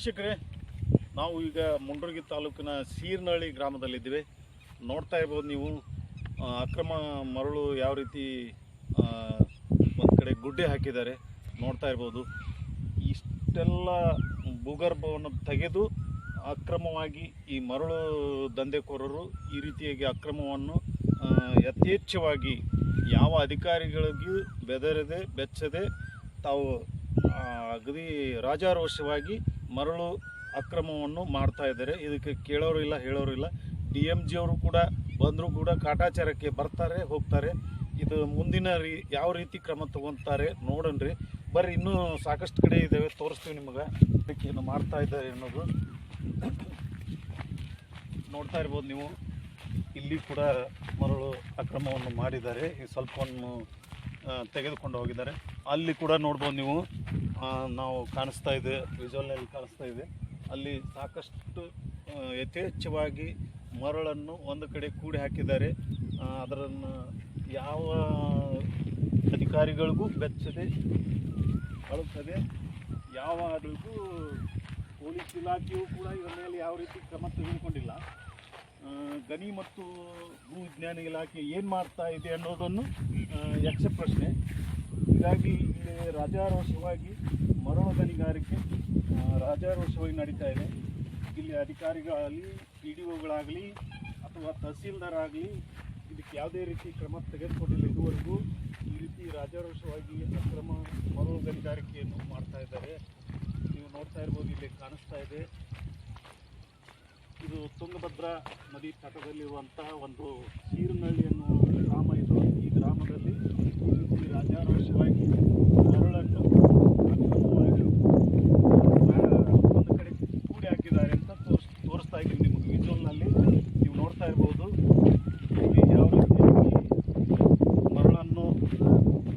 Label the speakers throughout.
Speaker 1: ವೀಕ್ಷಕರೇ, ನಾವು ಈಗ ಮುಂಡ್ರಗಿ ತಾಲೂಕಿನ ಸೀರ್ನಹಳ್ಳಿ ಗ್ರಾಮದಲ್ಲಿದ್ದೀವಿ. ನೋಡ್ತಾ ಇರ್ಬೋದು ನೀವು ಅಕ್ರಮ ಮರಳು ಯಾವ ರೀತಿ ಒಂದು ಕಡೆ ಗುಡ್ಡೆ ಹಾಕಿದ್ದಾರೆ ನೋಡ್ತಾ ಇರ್ಬೋದು. ಇಷ್ಟೆಲ್ಲ ಭೂಗರ್ಭವನ್ನು ತೆಗೆದು ಅಕ್ರಮವಾಗಿ ಈ ಮರಳು ದಂಧೆಕೋರರು ಈ ರೀತಿಯಾಗಿ ಅಕ್ರಮವನ್ನು ಯಥೇಚ್ಛವಾಗಿ ಯಾವ ಅಧಿಕಾರಿಗಳಿಗೂ ಬೆದರದೆ, ಬೆಚ್ಚದೆ ತಾವು ಅಗದಿ ರಾಜಾರೋಷವಾಗಿ ಮರಳು ಅಕ್ರಮವನ್ನು ಮಾಡ್ತಾ ಇದ್ದಾರೆ. ಇದಕ್ಕೆ ಕೇಳೋರು ಇಲ್ಲ ಹೇಳೋರು ಇಲ್ಲ. ಡಿ ಎಂ ಜಿ ಅವರು ಕೂಡ ಬಂದರೂ ಕೂಡ ಕಾಟಾಚಾರಕ್ಕೆ ಬರ್ತಾರೆ ಹೋಗ್ತಾರೆ. ಇದು ಮುಂದಿನ ರೀ ಯಾವ ರೀತಿ ಕ್ರಮ ತಗೊತಾರೆ ನೋಡನ್ರಿ. ಬರ್ರಿ ಇನ್ನೂ ಸಾಕಷ್ಟು ಕಡೆ ಇದ್ದಾವೆ ತೋರಿಸ್ತೀವಿ ನಿಮಗೆ. ಅದಕ್ಕೆ ಏನು ಮಾಡ್ತಾ ಇದ್ದಾರೆ ಅನ್ನೋದು ನೋಡ್ತಾ ಇರ್ಬೋದು ನೀವು. ಇಲ್ಲಿ ಕೂಡ ಮರಳು ಅಕ್ರಮವನ್ನು ಮಾಡಿದ್ದಾರೆ. ಆ, ತೆಗೆದುಕೊಂಡು ಹೋಗಿದ್ದಾರೆ. ಅಲ್ಲಿ ಕೂಡ ನೋಡ್ಬೋದು ನೀವು. ನಾವು ಕಾಣಿಸ್ತಾ ಇದೆ ವಿಜುವಲ್ನಲ್ಲಿ ಕಾಣಿಸ್ತಾ ಇದೆ. ಅಲ್ಲಿ ಸಾಕಷ್ಟು ಯಥೇಚ್ಛವಾಗಿ ಮರಳನ್ನು ಒಂದು ಕಡೆ ಕೂಡಿ ಹಾಕಿದ್ದಾರೆ. ಅದರನ್ನು ಯಾವ ಅಧಿಕಾರಿಗಳಿಗೂ ಬೆಚ್ಚದೆ ಬಳಸದೆ ಯಾವ ಆಡಳಿಗೂ ಪೊಲೀಸ್ ಇಲಾಖೆಯೂ ಕೂಡ ಇದರ ಮೇಲೆ ಯಾವ ರೀತಿ ಕ್ರಮ ತೆಗೆದುಕೊಂಡಿಲ್ಲ. ಗಣಿ ಮತ್ತು ಭೂ ವಿಜ್ಞಾನ ಇಲಾಖೆ ಏನು ಮಾಡ್ತಾ ಇದೆ ಅನ್ನೋದನ್ನು ಯಕ್ಷ ಪ್ರಶ್ನೆ ಹೀಗಾಗಿ ಇಲ್ಲಿ ರಾಜಾರೋಷವಾಗಿ ಮರಳು ಗಣಿಗಾರಿಕೆ ರಾಜಾರೋಷವಾಗಿ ನಡೀತಾ ಇದೆ. ಇಲ್ಲಿ ಅಧಿಕಾರಿಗಳಾಗಲಿ ಪಿ ಡಿ ಒಗಳಾಗಲಿ ಅಥವಾ ತಹಸೀಲ್ದಾರ್ ಆಗಲಿ ಇದಕ್ಕೆ ಯಾವುದೇ ರೀತಿ ಕ್ರಮ ತೆಗೆದುಕೊಂಡಿಲ್ಲ ಇದುವರೆಗೂ ಈ ರೀತಿ ರಾಜಾರೋಷವಾಗಿ ಅಕ್ರಮ ಮರಳು ಗಣಿಗಾರಿಕೆಯನ್ನು ಮಾಡ್ತಾ ಇದ್ದಾರೆ. ನೀವು ನೋಡ್ತಾ ಇರ್ಬೋದು, ಇಲ್ಲಿ ಕಾಣಿಸ್ತಾ ಇದೆ. ಇದು ತುಂಗಭದ್ರಾ ನದಿ ತಟದಲ್ಲಿರುವಂತಹ ಒಂದು ಸೀರನಹಳ್ಳಿ ಅನ್ನುವ ಗ್ರಾಮ ಇದು. ಈ ಗ್ರಾಮದಲ್ಲಿ ಈ ರಾಜಾರೋಷವಾಗಿ ಮರಳನ್ನು ಅಕ್ರಮವಾಗಿ, ಆ, ಒಂದು ಕಡೆ ಕೂಡಿ ಹಾಕಿದ್ದಾರೆ ಅಂತ ತೋರಿಸ್ ತೋರಿಸ್ತಾ ಇದ್ದೀನಿ ನಿಮಗೆ ವಿಜುವಲ್ನಲ್ಲಿ ನೀವು ನೋಡ್ತಾ ಇರ್ಬೋದು ಇಲ್ಲಿ ಯಾವ ರೀತಿಯಾಗಿ ಮರಳನ್ನು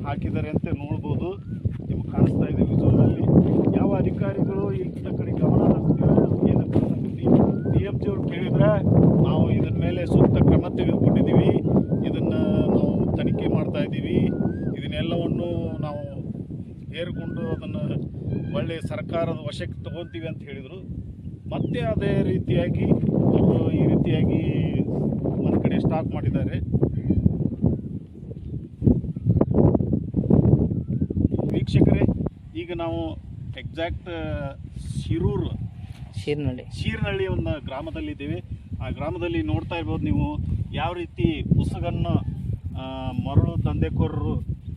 Speaker 1: ಹಾಕಿದ್ದಾರೆ ಅಂತ ನೋಡ್ಬೋದು ನಿಮ್ಗೆ ಕಾಣಿಸ್ತಾ ಇದೆ ವಿಜುವಲ್ನಲ್ಲಿ ಯಾವ ಅಧಿಕಾರಿಗಳು ಇಂಥ ಕಡೆ ಗಮನ ಹರಿಸ್ತಿರೋ ಡಿ ಎಂ ಜಿ ಅವ್ರು ಕೇಳಿದ್ರೆ ನಾವು ಇದರ ಮೇಲೆ ಸೂಕ್ತ ಕ್ರಮ ತೆಗೆದುಕೊಂಡಿದ್ದೀವಿ ಇದನ್ನು ನಾವು ತನಿಖೆ ಮಾಡ್ತಾ ಇದ್ದೀವಿ ಇದನ್ನೆಲ್ಲವನ್ನು ನಾವು ಹೇರಿಕೊಂಡು ಅದನ್ನು ಒಳ್ಳೆ ಸರ್ಕಾರದ ವಶಕ್ಕೆ ತಗೊತೀವಿ ಅಂತ ಹೇಳಿದರು. ಮತ್ತೆ ಅದೇ ರೀತಿಯಾಗಿ ಅವರು ಈ ರೀತಿಯಾಗಿ ಒಂದು ಕಡೆ ಸ್ಟಾಕ್ ಮಾಡಿದ್ದಾರೆ. ವೀಕ್ಷಕರೇ ಈಗ ನಾವು ಎಕ್ಸಾಕ್ಟ್ ಶಿರೂರು
Speaker 2: ಶೀರ್ನಳ್ಳಿ.
Speaker 1: ಶೀರ್ನಳ್ಳಿ ಒಂದು ಗ್ರಾಮದಲ್ಲಿದ್ದೀವಿ. ಆ ಗ್ರಾಮದಲ್ಲಿ ನೋಡ್ತಾ ಇರ್ಬೋದು ನೀವು ಯಾವ ರೀತಿ ಉಸುಗನ್ನು ಮರಳು ದಂಧೆಕೋರರು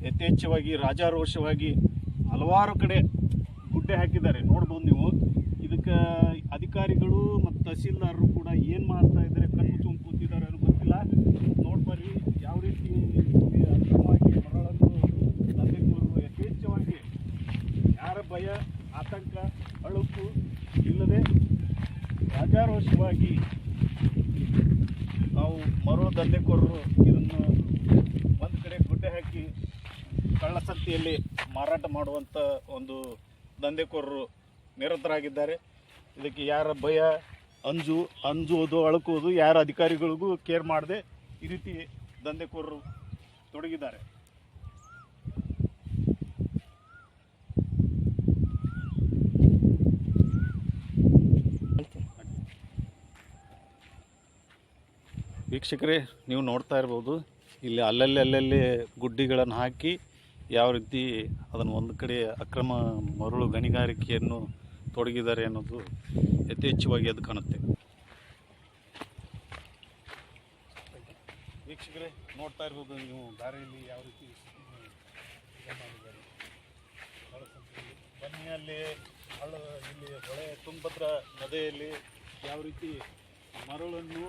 Speaker 1: ಯಥೇಚ್ಛವಾಗಿ ರಾಜಾರೋಷವಾಗಿ ಹಲವಾರು ಕಡೆ ಗುಡ್ಡೆ ಹಾಕಿದ್ದಾರೆ. ನೋಡ್ಬೋದು ನೀವು. ಇದಕ್ಕೆ ಅಧಿಕಾರಿಗಳು ಮತ್ತು ತಹಸೀಲ್ದಾರರು ಕೂಡ ಏನು ಮಾಡ್ತಾ ಇದ್ದಾರೆ, ಕಣ್ಣು ತುಂಬ ಕೂತಿದ್ದಾರೆ ಅನ್ನೋ ಗೊತ್ತಿಲ್ಲ. ನೋಡ್ಬರ್ರಿ ಯಾವ ರೀತಿ ಅಕ್ರಮವಾಗಿ ಮರಳನ್ನು ದಂಧೆಕೋರರು ಯಥೇಚ್ಛವಾಗಿ ಯಾರ ಭಯ, ಆತಂಕ, ಅಳುಕು ಇಲ್ಲದೆ ರಾಜಾರೋಷವಾಗಿ ನಾವು ಮರಳು ದಂಧೆಕೋರರು ಇದನ್ನು ಒಂದು ಕಡೆ ಗುಡ್ಡೆ ಹಾಕಿ ಕಳ್ಳಸಂತೆಯಲ್ಲಿ ಮಾರಾಟ ಮಾಡುವಂಥ ಒಂದು ದಂಧೆಕೋರರು ನಿರತರಾಗಿದ್ದಾರೆ. ಇದಕ್ಕೆ ಯಾರ ಭಯ? ಅಂಜು ಅಂಜುವುದು ಅಳುಕುವುದು ಯಾರ ಅಧಿಕಾರಿಗಳಿಗೂ ಕೇರ್ ಮಾಡದೆ ಈ ರೀತಿ ದಂಧೆಕೋರರು ತೊಡಗಿದ್ದಾರೆ. ವೀಕ್ಷಕರೇ, ನೀವು ನೋಡ್ತಾ ಇರ್ಬೋದು, ಇಲ್ಲಿ ಅಲ್ಲಲ್ಲಿ ಅಲ್ಲಲ್ಲಿ ಗುಡ್ಡಿಗಳನ್ನು ಹಾಕಿ ಯಾವ ರೀತಿ ಅದನ್ನು ಒಂದು ಕಡೆ ಅಕ್ರಮ ಮರಳು ಗಣಿಗಾರಿಕೆಯನ್ನು ತೊಡಗಿದ್ದಾರೆ ಅನ್ನೋದು ಯಥೇಚ್ಛವಾಗಿ ಅದು ಕಾಣುತ್ತೆ ವೀಕ್ಷಕರೇ, ನೋಡ್ತಾ ಇರ್ಬೋದು ನೀವು ದಾರಿಯಲ್ಲಿ ಯಾವ ರೀತಿ ಬನ್ನಿಯಲ್ಲಿ. ಹಳ್ಳ, ಇಲ್ಲಿ ಹೊಳೆ ತುಂಗಭದ್ರ ನದಿಯಲ್ಲಿ ಯಾವ ರೀತಿ ಮರಳನ್ನು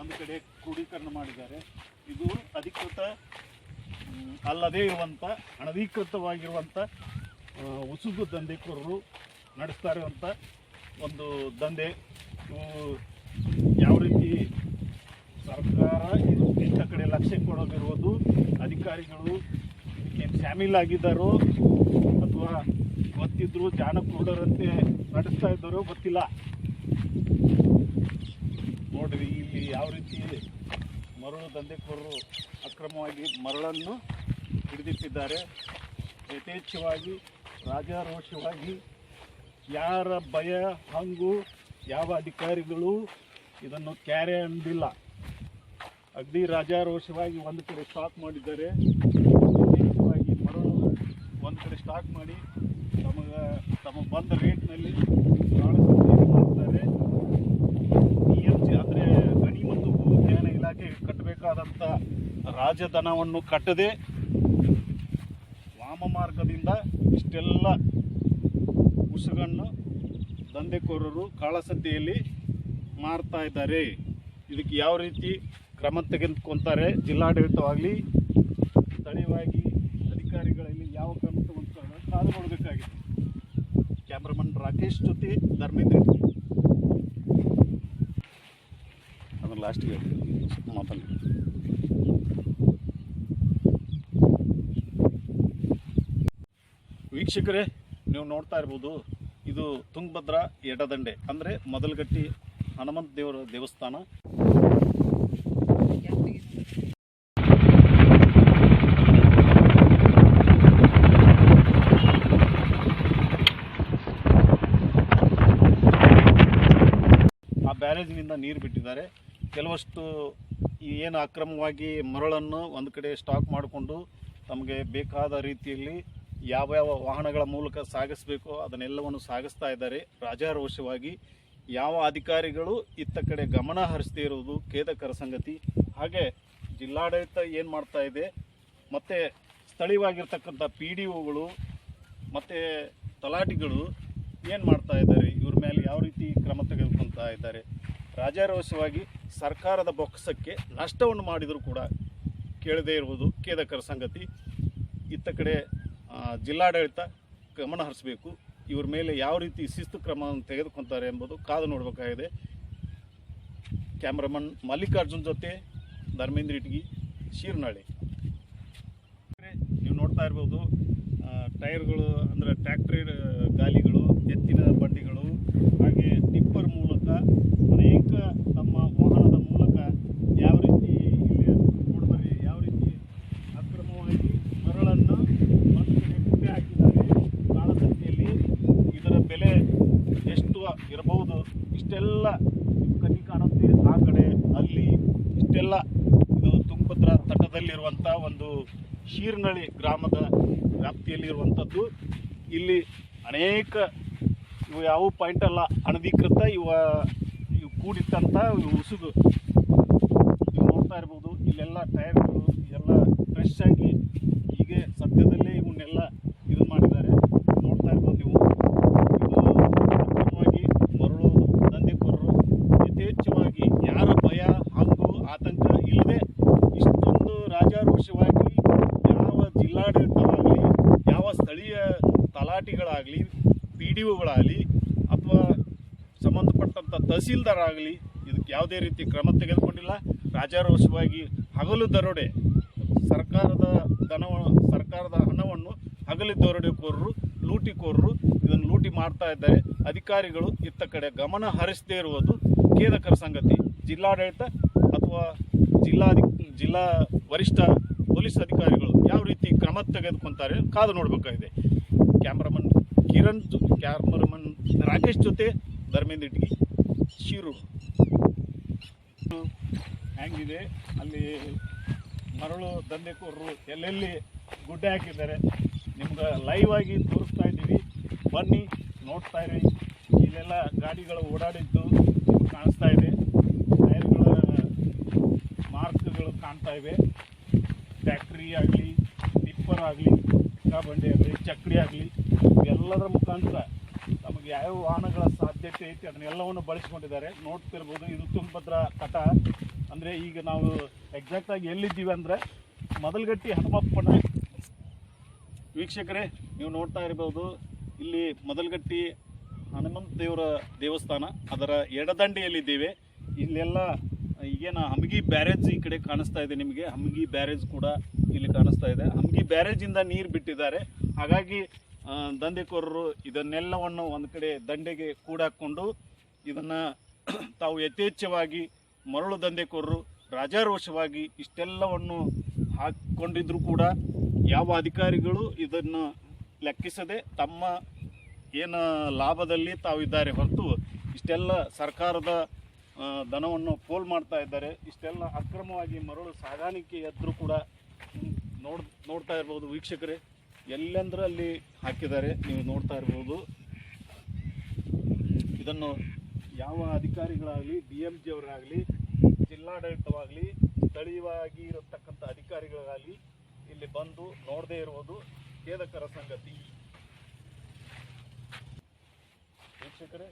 Speaker 1: ಒಂದು ಕಡೆ ಕ್ರೋಢೀಕರಣ ಮಾಡಿದ್ದಾರೆ ಇದು ಅಧಿಕೃತ ಅಲ್ಲದೇ ಇರುವಂಥ ಅನಧಿಕೃತವಾಗಿರುವಂಥ ಉಸುಗು ದಂಧೆಕೋರರು ನಡೆಸ್ತಾ ಇರುವಂಥ ಒಂದು ದಂಧೆ. ಯಾವ ರೀತಿ ಸರ್ಕಾರ ಇಂಥ ಕಡೆ ಲಕ್ಷ್ಯ ಕೊಡೋದಿರ್ಬೋದು ಅಧಿಕಾರಿಗಳು ಏನು ಶಾಮೀಲಾಗಿದ್ದಾರೋ ಅಥವಾ ಗೊತ್ತಿದ್ರು ಜಾನಕೂಡರಂತೆ ನಡೆಸ್ತಾ ಇದ್ದಾರೋ ಗೊತ್ತಿಲ್ಲ. ನೋಡ್ರಿ, ಇಲ್ಲಿ ಯಾವ ರೀತಿ ಮರಳು ದಂಧೆಕೋರರು ಅಕ್ರಮವಾಗಿ ಮರಳನ್ನು ಹಿಡಿದಿಟ್ಟಿದ್ದಾರೆ. ಯಥೇಚ್ಛವಾಗಿ, ರಾಜಾರೋಷವಾಗಿ, ಯಾರ ಭಯ, ಹಂಗು, ಯಾವ ಅಧಿಕಾರಿಗಳು ಇದನ್ನು ಕ್ಯಾರೆ ಅಂದಿಲ್ಲ. ಅಗ್ನಿ ರಾಜಾರೋಷವಾಗಿ ಒಂದು ಕಡೆ ಸ್ಟಾಕ್ ಮಾಡಿದ್ದಾರೆ. ಯಥೇಚ್ಛವಾಗಿ ಮರಳು ಒಂದು ಕಡೆ ಸ್ಟಾಕ್ ಮಾಡಿ ತಮಗೆ ತಮ್ಮ ಬಂದ ರೇಟ್ನಲ್ಲಿ ಕಾಳಸಂತೆಯನ್ನು ಮಾಡ್ತಾರೆ ಬಿ ಎಂ ಸಿ ಅಂದರೆ ಗಣಿ ಮತ್ತು ಭೂ ಉದ್ಯಾನ ಇಲಾಖೆ ಕಟ್ಟಬೇಕಾದಂಥ ರಾಜಧನವನ್ನು ಕಟ್ಟದೆ ವಾಮ ಮಾರ್ಗದಿಂದ ಇಷ್ಟೆಲ್ಲ ಉಸುಗನ್ನು ದಂಧೆಕೋರರು ಕಾಳಸಂತೆಯಲ್ಲಿ ಮಾರ್ತಾ ಇದ್ದಾರೆ. ಇದಕ್ಕೆ ಯಾವ ರೀತಿ ಕ್ರಮ ತೆಗೆದುಕೊಂತಾರೆ ಜಿಲ್ಲಾಡಳಿತವಾಗಲಿ, ಸ್ಥಳೀಯವಾಗಿ ಅಧಿಕಾರಿಗಳಲ್ಲಿ ಯಾವ ಕ್ರಮ ತಗೊಂತಾರೆ ಕಾದು ನೋಡಬೇಕಾಗಿದೆ. ಕ್ಯಾಮ್ರಾಮನ್ ರಾಕೇಶ್ ಜೊತೆ ಧರ್ಮೇಂದ್ರ. ಅದನ್ನು ಲಾಸ್ಟಿಗೆ ಮಾತಲ್ಲಿ. ವೀಕ್ಷಕರೇ, ನೀವು ನೋಡ್ತಾ ಇರ್ಬೋದು, ಇದು ತುಂಗಭದ್ರಾ ಎಡದಂಡೆ, ಅಂದರೆ ಮೊದಲಗಟ್ಟಿ ಹನುಮಂತ ದೇವರ ದೇವಸ್ಥಾನ. ಆ ಬ್ಯಾರೇಜ್ನಿಂದ ನೀರು ಬಿಟ್ಟಿದ್ದಾರೆ. ಕೆಲವಷ್ಟು ಏನು ಅಕ್ರಮವಾಗಿ ಮರಳನ್ನು ಒಂದು ಕಡೆ ಸ್ಟಾಕ್ ಮಾಡಿಕೊಂಡು ತಮಗೆ ಬೇಕಾದ ರೀತಿಯಲ್ಲಿ ಯಾವ ಯಾವ ವಾಹನಗಳ ಮೂಲಕ ಸಾಗಿಸಬೇಕು ಅದನ್ನೆಲ್ಲವನ್ನು ಸಾಗಿಸ್ತಾ ಇದ್ದಾರೆ. ರಾಜಾರೋಷವಾಗಿ ಯಾವ ಅಧಿಕಾರಿಗಳು ಇತ್ತ ಕಡೆ ಗಮನ ಹರಿಸದೇ ಇರುವುದು ಖೇದಕರ ಸಂಗತಿ. ಹಾಗೆ ಜಿಲ್ಲಾಡಳಿತ ಏನು ಮಾಡ್ತಾ ಇದೆ, ಮತ್ತು ಸ್ಥಳೀಯವಾಗಿರ್ತಕ್ಕಂಥ ಪಿ ಡಿ ಒಗಳು ಮತ್ತು ತಲಾಟಿಗಳು ಏನು ಮಾಡ್ತಾ ಇದ್ದಾರೆ, ಇವ್ರ ಮೇಲೆ ಯಾವ ರೀತಿ ಕ್ರಮ ತೆಗೆದುಕೊಳ್ತಾ ಇದ್ದಾರೆ. ರಾಜಾರೋಷವಾಗಿ ಸರ್ಕಾರದ ಬೊಕ್ಕಸಕ್ಕೆ ನಷ್ಟವನ್ನು ಮಾಡಿದರೂ ಕೂಡ ಕೇಳದೇ ಇರುವುದು ಖೇದಕರ ಸಂಗತಿ. ಇತ್ತ ಕಡೆ ಜಿಲ್ಲಾಡಳಿತ ಗಮನ ಹರಿಸಬೇಕು. ಇವ್ರ ಮೇಲೆ ಯಾವ ರೀತಿ ಶಿಸ್ತು ಕ್ರಮವನ್ನು ತೆಗೆದುಕೊಳ್ತಾರೆ ಎಂಬುದು ಕಾದು ನೋಡಬೇಕಾಗಿದೆ. ಕ್ಯಾಮ್ರಾಮನ್ ಮಲ್ಲಿಕಾರ್ಜುನ್ ಜೊತೆ ಧರ್ಮೇಂದ್ರ ಇಟ್ಗಿ, ಶೀರ್ನಾಳಿ. ನೀವು ನೋಡ್ತಾ ಇರ್ಬೋದು ಟೈರ್ಗಳು ಅಂದರೆ ಟ್ರ್ಯಾಕ್ಟ್ರಿ ಗಾಲಿಗಳು, ಎತ್ತಿನ ಬಂಡಿಗಳು, ಹಾಗೆ ಟಿಪ್ಪರ್ ಮೂಲಕ ಅನೇಕ ತಮ್ಮ ವಾಹನದ ಮೂಲಕ ಯಾವ ರೀತಿ ಇಲ್ಲಿ ನೋಡ್ಬರ್ರಿ ಯಾವ ರೀತಿ ಅಕ್ರಮವಾಗಿ ಮರಳನ್ನು ಒಂದು ಕಡೆ ಕುಪ್ಪೆ ಹಾಕಿದ್ದಾರೆ ಕಾಳಸಂತೆಯಲ್ಲಿ ಇದರ ಬೆಲೆ ಎಷ್ಟು ಇರಬಹುದು ಇಷ್ಟೆಲ್ಲ ಕಣ್ಣಿ ಕಾಣುತ್ತೆ ಆ ಕಡೆ ಅಲ್ಲಿ ಇಷ್ಟೆಲ್ಲ ಇದು ತುಂಗಭದ್ರಾ ತಟದಲ್ಲಿರುವಂಥ ಒಂದು ಶೀರ್ನಳ್ಳಿ ಗ್ರಾಮದ ವ್ಯಾಪ್ತಿಯಲ್ಲಿರುವಂಥದ್ದು. ಇಲ್ಲಿ ಅನೇಕ ಇವು ಯಾವ ಪಾಯಿಂಟ್ ಅಲ್ಲ, ಅನಧಿಕೃತ ಇವ ಇವು ಕೂಡಿಟ್ಟಂಥ ಇವು ಉಸುಗು. ನೀವು ನೋಡ್ತಾ ಇರ್ಬೋದು, ಇಲ್ಲೆಲ್ಲ ಟೈರ್ಗಳು ಎಲ್ಲ ಫ್ರೆಶ್ ಆಗಿ ಹೀಗೆ ಸದ್ಯದಲ್ಲೇ ಇವನ್ನೆಲ್ಲ ಇದು ಮಾಡಿದ್ದಾರೆ ನೋಡ್ತಾ ಇರ್ಬೋದು ನೀವು ಇದು ಅಕ್ರಮವಾಗಿ ಮರಳು ದಂಧೆಕೋರರು ಯಥೇಚ್ಛವಾಗಿ ಯಾರ ಭಯ ಹಾಗೂ ಆತಂಕ ಇಲ್ಲದೆ ಇಷ್ಟೊಂದು ರಾಜಾರೋಷವಾಗಿ ಯಾವ ಜಿಲ್ಲಾಡಳಿತವಾಗಲಿ ಯಾವ ಸ್ಥಳೀಯ ತಲಾಟಿಗಳಾಗಲಿ ಪಿ ಡಿ ಒಗಳಾಗಲಿ ಅಥವಾ ಸಂಬಂಧಪಟ್ಟಂಥ ತಹಸೀಲ್ದಾರ್ ಆಗಲಿ ಇದಕ್ಕೆ ಯಾವುದೇ ರೀತಿ ಕ್ರಮ ತೆಗೆದುಕೊಂಡಿಲ್ಲ. ರಾಜಾರೋಷವಾಗಿ ಹಗಲು ದರೋಡೆ, ಸರ್ಕಾರದ ಧನ ಸರ್ಕಾರದ ಹಣವನ್ನು ಹಗಲು ದರೋಡೆಕೋರರು ಲೂಟಿಕೋರರು ಇದನ್ನು ಲೂಟಿ ಮಾಡ್ತಾ ಇದ್ದಾರೆ. ಅಧಿಕಾರಿಗಳು ಇತ್ತ ಕಡೆ ಗಮನ ಹರಿಸದೇ ಇರುವುದು ಖೇದಕರ ಸಂಗತಿ. ಜಿಲ್ಲಾಡಳಿತ ಅಥವಾ ಜಿಲ್ಲಾ ಜಿಲ್ಲಾ ವರಿಷ್ಠ ಪೊಲೀಸ್ ಅಧಿಕಾರಿಗಳು ಯಾವ ರೀತಿ ಕ್ರಮ ತೆಗೆದುಕೊಂತಾರೆ ಕಾದು ನೋಡಬೇಕಾಗಿದೆ. ಕ್ಯಾಮ್ರಾಮನ್ ಕಿರಣ್ ಕ್ಯಾಮ್ರಾಮನ್ ರಾಕೇಶ್ ಜೊತೆ ಧರ್ಮೇಂದ್ರ ಇಟ್ಗಿ. ಶಿರು. ಹ್ಯಾಂಗಿದೆ? ಅಲ್ಲಿ ಮರಳು ದಂಧೆಕೋರರು ಎಲ್ಲೆಲ್ಲಿ ಗುಡ್ಡೆ ಹಾಕಿದ್ದಾರೆ, ನಿಮ್ಗೆ ಲೈವ್ ಆಗಿ ತೋರಿಸ್ತಾ ಇದ್ದೀವಿ. ಬನ್ನಿ, ನೋಡ್ತಾ ಇರಿ. ಇಲ್ಲೆಲ್ಲ ಗಾಡಿಗಳು ಓಡಾಡಿದ್ದು ಕಾಣಿಸ್ತಾ ಇದೆ. ಟೈರ್ಗಳ ಮಾರ್ಕ್ಗಳು ಕಾಣ್ತಾ ಇವೆ. ಫ್ಯಾಕ್ಟ್ರಿ ಆಗಲಿ, ಟಿಪ್ಪರ್ ಆಗಲಿ ಬಂಡಿ ಆಗಲಿ, ಚಕ್ರಿ ಆಗಲಿ ಎಲ್ಲದರ ಮುಖಾಂತರ ಯಾವ ವಾಹನಗಳ ಸಾಧ್ಯತೆ ಐತಿ, ಅದನ್ನೆಲ್ಲವನ್ನು ಬಳಸ್ಕೊಂಡಿದ್ದಾರೆ. ನೋಡ್ತಿರ್ಬೋದು, ಇದು ತುಂಗಭದ್ರಾ ತಟ. ಅಂದರೆ ಈಗ ನಾವು ಎಕ್ಸಾಕ್ಟಾಗಿ ಎಲ್ಲಿದ್ದೀವಿ ಅಂದರೆ ಮೊದಲಗಟ್ಟಿ ಹನುಮಪ್ಪನ ವೀಕ್ಷಕರೇ, ನೀವು ನೋಡ್ತಾ ಇರ್ಬೋದು, ಇಲ್ಲಿ ಮೊದಲಗಟ್ಟಿ ಹನುಮಂತ ದೇವರ ದೇವಸ್ಥಾನ, ಅದರ ಎಡದಂಡೆಯಲ್ಲಿದ್ದೇವೆ. ಇಲ್ಲೆಲ್ಲ ಈಗೇನು ಹಮಗಿ ಬ್ಯಾರೇಜ್ ಈ ಕಡೆ ಕಾಣಿಸ್ತಾ ಇದೆ ನಿಮಗೆ. ಹಮಗಿ ಬ್ಯಾರೇಜ್ ಕೂಡ ಇಲ್ಲಿ ಕಾಣಿಸ್ತಾ ಇದೆ. ಹಮಗಿ ಬ್ಯಾರೇಜಿಂದ ನೀರು ಬಿಟ್ಟಿದ್ದಾರೆ. ಹಾಗಾಗಿ ದಂಧೆಕೋರರು ಇದನ್ನೆಲ್ಲವನ್ನು ಒಂದು ಕಡೆ ದಂಡೆಗೆ ಕೂಡಾಕೊಂಡು ಇದನ್ನು ತಾವು ಯಥೇಚ್ಛವಾಗಿ ಮರಳು ದಂಧೆಕೋರರು ರಾಜಾರೋಷವಾಗಿ ಇಷ್ಟೆಲ್ಲವನ್ನು ಹಾಕಿಕೊಂಡಿದ್ದರೂ ಕೂಡ ಯಾವ ಅಧಿಕಾರಿಗಳು ಇದನ್ನು ಲೆಕ್ಕಿಸದೆ ತಮ್ಮ ಏನು ಲಾಭದಲ್ಲಿ ತಾವಿದ್ದಾರೆ ಹೊರತು ಇಷ್ಟೆಲ್ಲ ಸರ್ಕಾರದ ದನವನ್ನು ಪೋಲ್ ಮಾಡ್ತಾ ಇದ್ದಾರೆ. ಇಷ್ಟೆಲ್ಲ ಅಕ್ರಮವಾಗಿ ಮರಳು ಸಾಗಾಣಿಕೆ ಎದ್ರು ಕೂಡ ನೋಡ್, ನೋಡ್ತಾ ಇರ್ಬೋದು ವೀಕ್ಷಕರೇ. ಎಲ್ಲೆಂದ್ರೆ ಅಲ್ಲಿ ಹಾಕಿದ್ದಾರೆ. ನೀವು ನೋಡ್ತಾ ಇರ್ಬೋದು. ಇದನ್ನು ಯಾವ ಅಧಿಕಾರಿಗಳಾಗಲಿ, ಡಿ ಎಂ ಜಿ ಅವರಾಗಲಿ, ಜಿಲ್ಲಾಡಳಿತವಾಗಲಿ, ಸ್ಥಳೀಯವಾಗಿ ಇರತಕ್ಕಂಥ ಅಧಿಕಾರಿಗಳಾಗಲಿ ಇಲ್ಲಿ ಬಂದು ನೋಡದೇ ಇರುವುದು ಖೇದಕರ ಸಂಗತಿ. ವೀಕ್ಷಕರೇ